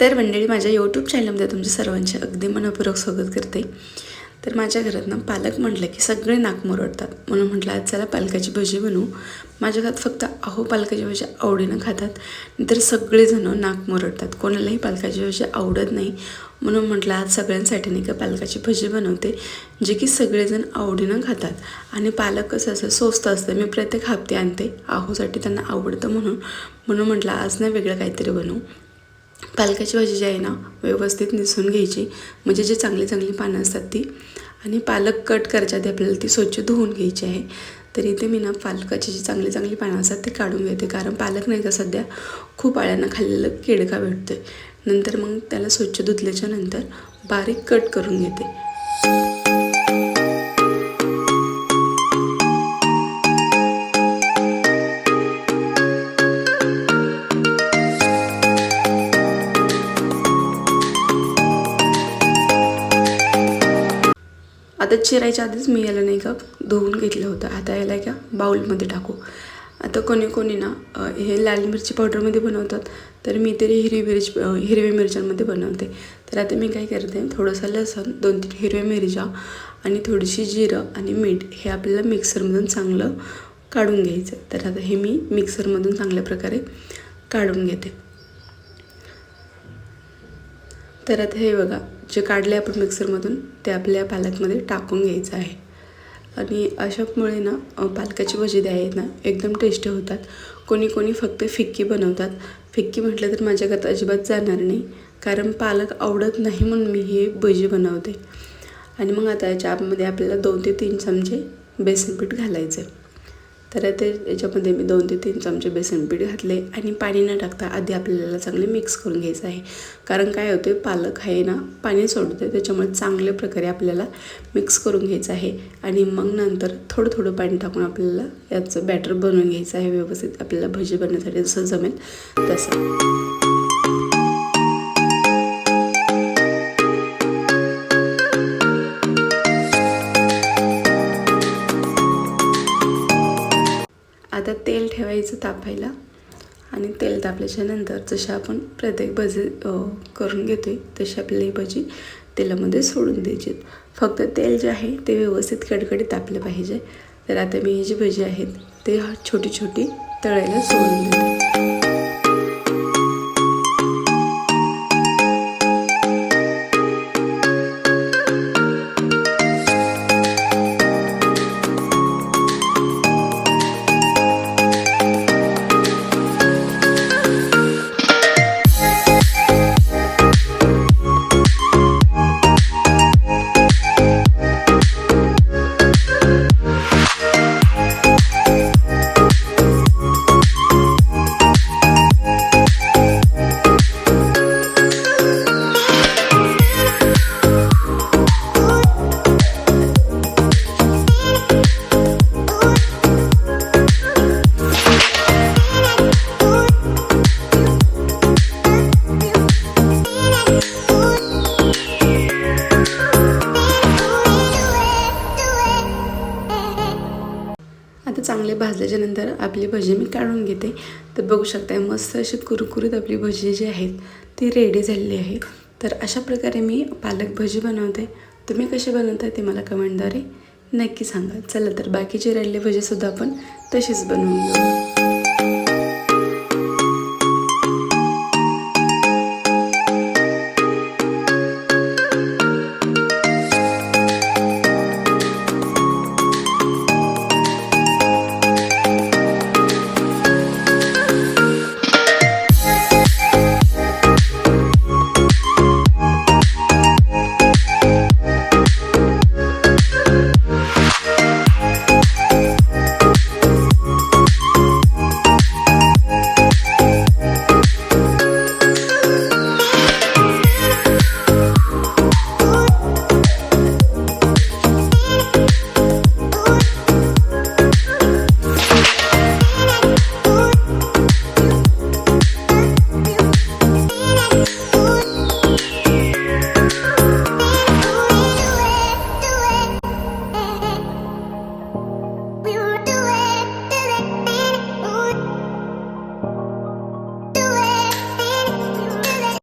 तर मंडळी माझ्या यूट्यूब चॅनलमध्ये तुमच्या सर्वांचे अगदी मनपूर्वक स्वागत करते. तर माझ्या घरात ना पालक म्हटलं की सगळे नाक मुरडतात. म्हणून म्हटलं आज चला पालकाची भजी बनवू. माझ्या घरात फक्त अहो पालकाची भाजी आवडीनं खातात. तर सगळेजणं नाक मुरडतात. कोणालाही पालकाची भाजी आवडत नाही. म्हणून म्हटलं आज सगळ्यांसाठी नाही का पालकाची भजी बनवते जे की सगळेजण आवडीनं खातात. आणि पालक कसं असं स्वस्त असतं मी प्रत्येक हप्ते आणते. आहोसाठी त्यांना आवडतं म्हणून. म्हणून म्हटलं आज ना वेगळं काहीतरी बनवू. पालकाची भाजी जी आहे ना व्यवस्थित निसून घ्यायची. म्हणजे जे चांगली चांगली पानं असतात ती. आणि पालक कट करायच्या आधी आपल्याला ती स्वच्छ धुवून घ्यायची आहे. तर इथे मी ना पालकाची जी चांगली चांगली पानं असतात ती काढून घेते. कारण पालक नाही का सध्या खूप आळ्यांना खाल्लेलं केडका भेटतो आहे नंतर मग त्याला स्वच्छ धुतल्याच्या नंतर बारीक कट करून घेते. आता चिरायच्या आधीच मी याला नाही का धुवून घेतलं होतं. आता याला का बाऊलमध्ये टाकू. आता कोणी कोणी ना हे लाल मिरची पावडरमध्ये बनवतात तर मी तरी हिरवी मिरची हिरव्या मिरच्यांमध्ये बनवते. तर आता मी काय करते थोडंसं लसण दोन तीन हिरव्या मिरच्या आणि थोडीशी जिरं आणि मीठ हे आपल्याला मिक्सरमधून चांगलं काढून घ्यायचं. तर आता हे मी मिक्सरमधून चांगल्या प्रकारे काढून घेते. तर आता हे बघा जे काढले आपण मिक्सरमधून ते आपल्या पालकमध्ये टाकून घ्यायचं आहे. आणि अशामुळे ना पालकाची भजी द्या आहेत ना एकदम टेस्टी होतात. कोणी कोणी फक्त फिक्की बनवतात. फिक्की म्हटलं तर माझ्या घरात अजिबात जाणार नाही कारण पालक आवडत नाही म्हणून मी ही भजी बनवते. आणि मग आता याच्या आतमध्ये आपल्याला दोन ते तीन चमचे बेसन पीठ घालायचं आहे तर ते याच्यामध्ये मी दोन ते तीन चमचे बेसन पीठ घातले आणि पाणी न टाकता आधी आपल्याला चांगले मिक्स करून घ्यायचं आहे. कारण काय होते पालक आहे ना पाणी सोडते त्याच्यामुळे चांगल्या प्रकारे आपल्याला मिक्स करून घ्यायचं आहे. आणि मग नंतर थोडं थोडं पाणी टाकून आपल्याला याचं बॅटर बनवून घ्यायचं आहे व्यवस्थित आपल्याला भजी बनवण्यासाठी जसं जमेल तसं. आता तेल ठेवायचं तापायला आणि तेल तापल्याच्यानंतर जशा जशी आपण प्रत्येक भजी करून घेतो आहे तशी आपल्याला ही भजी तेलामध्ये सोडून द्यायची फक्त तेल जे आहे ते व्यवस्थित कडकडीत तापले पाहिजे. तर आता मी ही जी भजी आहेत ते छोटी छोटी तळायला सोडून देते. ते चांगले भाजल्याच्यानंतर आपली भजी मी काढून घेते. तर बघू शकता मस्त अशी कुरकुरीत आपली भजी जी आहेत ती रेडी झालेली आहे. तर अशा प्रकारे मी पालक भजी बनवते. तुम्ही कशी बनवता ते मला कमेंटद्वारे नक्की सांगा. चला तर बाकीचे रेडले भजीसुद्धा आपण तशीच बनवून